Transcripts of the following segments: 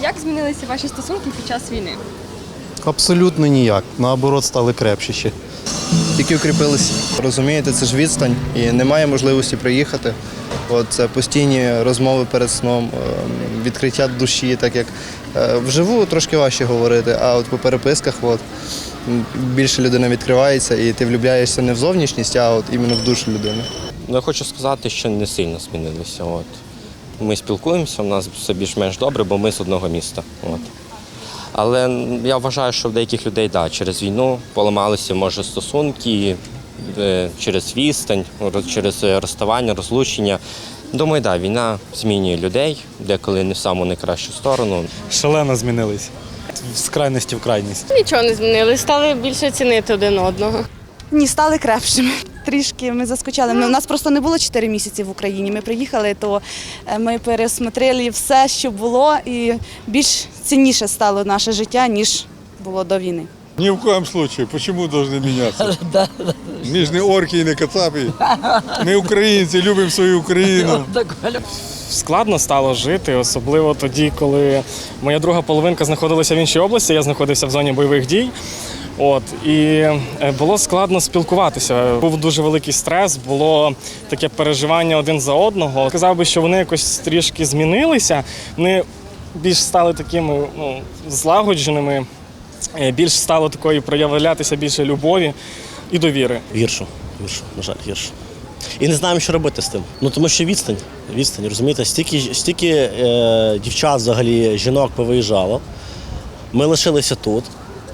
Як змінилися ваші стосунки під час війни? Абсолютно ніяк. Наоборот, стали крепші ще. Тільки укріпились. Розумієте, це ж відстань і немає можливості приїхати. От це постійні розмови перед сном, е, відкриття душі, так як е, вживу трошки важче говорити, а от по переписках от, більше людина відкривається і ти влюбляєшся не в зовнішність, а от іменно в душу людини. Ну, я хочу сказати, що не сильно змінилися. От. Ми спілкуємося, у нас все більш-менш добре, бо ми з одного міста. От. Але я вважаю, що в деяких людей да, через війну поламалися може стосунки, е, через відстань, через е, розставання, розлучення. Думаю, да, війна змінює людей, деколи не в саму найкращу сторону. шалено змінились. З крайності в крайність. Нічого не змінили, стали більше цінити один одного. Ні, стали крепшими Трішки ми заскучали. Ми- У нас просто не було 4 місяці в Україні. Ми приїхали, то е, ми пересмотрели все, що було, і більш цінніше стало наше життя, ніж було до війни. Ни в коем случае. Почему должны меняться? Мы же не орки и не кацапи. Мы украинцы, любим свою Украину. складно стало жити, особливо тоді, коли моя друга половинка знаходилася в іншій області, я знаходився в зоні бойових дій. От і е, було складно спілкуватися. Був дуже великий стрес, було таке переживання один за одного. Сказав би, що вони якось трішки змінилися. Вони більш стали такими ну, злагодженими, е, більш стало такої проявлятися більше любові і довіри. Гірше, гірше, на жаль, гірше. І не знаємо, що робити з тим. Ну тому що відстань, відстань, розумієте, стільки, стільки е, дівчат, взагалі, жінок повиїжджало. Ми лишилися тут,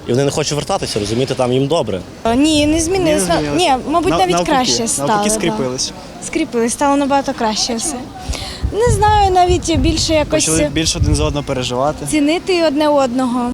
і вони не хочуть вертатися, розумієте, там їм добре. Ні, не змінилися. Ні, мабуть, навіть краще стало. Навпаки, да. скріпились. Скріпились, стало набагато краще все. Не знаю, навіть більше якось Почали більше один за одного переживати. цінити одне одного.